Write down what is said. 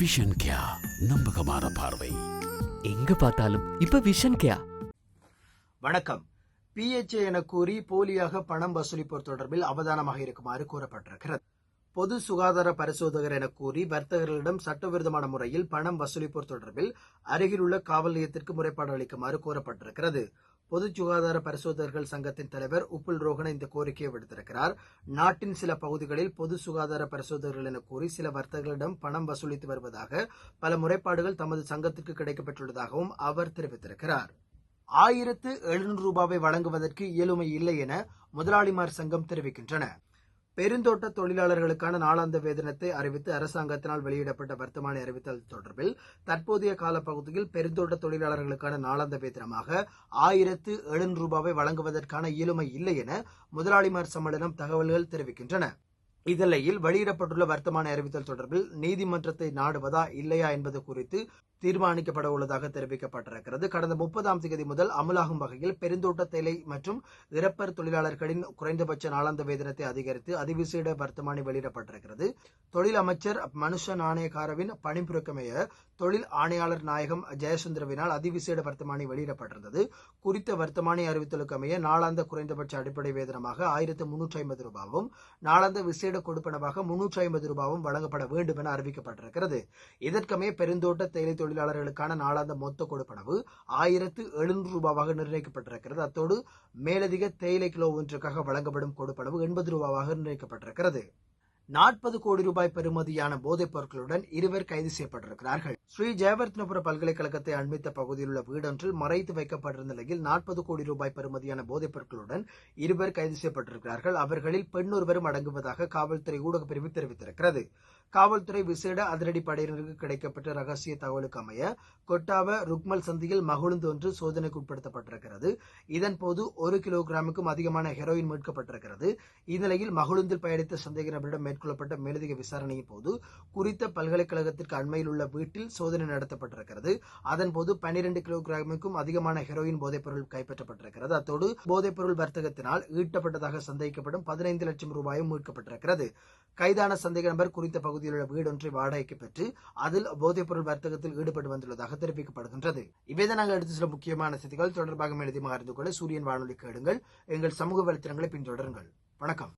Vision கியா நம்பகமான பார்வை. எங்க பார்த்தாலும் இப்ப விஷன் கேயா வணக்கம். பிஎச்ஏ என கூறி போலியாக பணம் வசூலிப்போர் தொடர்பில் அவதானமாக இருக்குமாறு கூறப்பட்டிருக்கிறது. பொது சுகாதார பரிசோதகர் என கூறி வர்த்தகர்களிடம் சட்டவிரோதமான முறையில் பணம் வசூலிப்போர் தொடர்பில் அருகிலுள்ள காவல் நிலையத்திற்கு முறைப்பாடு அளிக்குமாறு கூறப்பட்டிருக்கிறது. பொது சுகாதார பரிசோதகர்கள் சங்கத்தின் தலைவர் உப்புல் ரோகன் இந்த கோரிக்கையை விடுத்திருக்கிறார். நாட்டின் சில பகுதிகளில் பொது சுகாதார பரிசோதகர்கள் என கூறி சில வர்த்தகர்களிடம் பணம் வசூலித்து வருவதாக பல முறைப்பாடுகள் தமது சங்கத்திற்கு கிடைக்கப்பட்டுள்ளதாகவும் அவர் தெரிவித்திருக்கிறார். ஆயிரத்து எழுநூறு ரூபாவை வழங்குவதற்கு இயலுமை இல்லை என முதலாளிமார் சங்கம் தெரிவிக்கின்றன. பெருந்தோட்ட தொழிலாளர்களுக்கான நாளாந்த வேதனத்தை அறிவித்து அரசாங்கத்தினால் வெளியிடப்பட்ட வர்த்தமானி அறிவித்தல் தொடர்பில் தற்போதைய காலப்பகுதியில் பெருந்தோட்ட தொழிலாளர்களுக்கான நாளாந்த வேதனமாக ஆயிரத்து எழுநூறு ரூபாவை வழங்குவதற்கான இயலுமை இல்லை என முதலாளிமார் சம்மேளனம் தகவல்கள் தெரிவிக்கின்றன. இதனையில் வெளியிடப்பட்டுள்ள வர்த்தமான அறிவித்தல் தொடர்பில் நீதிமன்றத்தை நாடுவதா இல்லையா என்பது குறித்து தீர்மானிக்கப்பட உள்ளதாக தெரிவிக்கப்பட்டிருக்கிறது. கடந்த முப்பதாம் தேதி முதல் அமலாகும் வகையில் பெருந்தோட்ட தேயிலை மற்றும் இறப்பர் தொழிலாளர்களின் குறைந்தபட்ச நாளாந்த வேதனத்தை அதிகரித்து அதிவிசேட வர்த்தமானி வெளியிடப்பட்டிருக்கிறது. தொழில் அமைச்சர் மனுஷ நாணயக்காரவின் பணிபுரக்கமைய தொழில் ஆணையாளர் நாயகம் ஜெயசுந்தரவினால் அதிவிசேட வர்த்தமானி வெளியிடப்பட்டிருந்தது. குறித்த வர்த்தமானி அறிவித்தலுக்கமைய நாளாந்த குறைந்தபட்ச அடிப்படை வேதனமாக ஆயிரத்து முன்னூற்றி ஐம்பது ரூபாவும் நாளாந்த விசேட கொடுப்பனவாக முன்னூற்றி ஐம்பது ரூபாவும் வழங்கப்பட வேண்டும் என அறிவிக்கப்பட்டிருக்கிறது. இதற்கமைய பெருந்தோட்ட தேயிலை தொழிலாளர்களுக்கான நாளாந்த மொத்த கொடுப்பனவு ஆயிரத்து எழுநூறு ரூபாவாக நிர்ணயிக்கப்பட்டிருக்கிறது. அத்தோடு மேலதிக தேயிலை கிலோ ஒன்றுக்காக வழங்கப்படும் கொடுப்பனவு எண்பது ரூபாவாக நிர்ணயிக்கப்பட்டிருக்கிறது. நாற்பது கோடி ரூபாய் பெறுமதியான போதைப் பொருட்களுடன் இருவர் கைது செய்யப்பட்டிருக்கிறார்கள். ஸ்ரீ ஜெயவர்த்தனபுர பல்கலைக்கழகத்தை அண்மித்த பகுதியில் உள்ள வீடொன்றில் மறைத்து வைக்கப்பட்டிருந்த நிலையில் நாற்பது கோடி ரூபாய் பெறுமதியான போதைப் பொருட்களுடன் இருவர் கைது செய்யப்பட்டிருக்கிறார்கள். அவர்களில் பெண் ஒருவரும் அடங்குவதாக காவல்துறை ஊடகப் பிரிவு தெரிவித்திருக்கிறது. காவல்துறை விசேட அதிரடி படையினருக்கு கிடைக்கப்பட்ட ரகசிய தகவலுக்கு அமைய கொட்டாவ ருக்மல் சந்தியில் மகுழுந்து ஒன்று சோதனைக்கு உட்படுத்தப்பட்டிருக்கிறது. இதன்போது ஒரு கிலோகிராமுக்கும் அதிகமான ஹெரோயின் மீட்கப்பட்டிருக்கிறது. இந்நிலையில் மகுழுந்தில் பயணித்த சந்தேக நபரிடம் மேற்கொள்ளப்பட்ட மேலதிக விசாரணையின் போது குறித்த பல்கலைக்கழகத்திற்கு அண்மையில் உள்ள வீட்டில் சோதனை நடத்தப்பட்டிருக்கிறது. அதன்போது பனிரெண்டு கிலோகிராமுக்கும் அதிகமான ஹெரோயின் போதைப்பொருள் கைப்பற்றப்பட்டிருக்கிறது. அத்தோடு போதைப்பொருள் வர்த்தகத்தினால் ஈட்டப்பட்டதாக சந்தேகிக்கப்படும் பதினைந்து லட்சம் ரூபாயும் மீட்கப்பட்டிருக்கிறது. கைதான சந்தேக நபர் குறித்த பகுதியில் உள்ள வீடொன்றை வாடகைக்கு பெற்று அதில் போதைப்பொருள் வர்த்தகத்தில் ஈடுபட்டு வந்துள்ளதாக தெரிவிக்கப்படுகின்றது. இவைதான் நாங்கள் எடுத்து சில முக்கியமான செய்திகள் தொடர்பாக எழுதியமாக அறிந்து கொள்ள சூரியன் வானொலி கேடுங்கள் எங்கள் சமூக வலைத்தளங்களை பின்தொடருங்கள். வணக்கம்.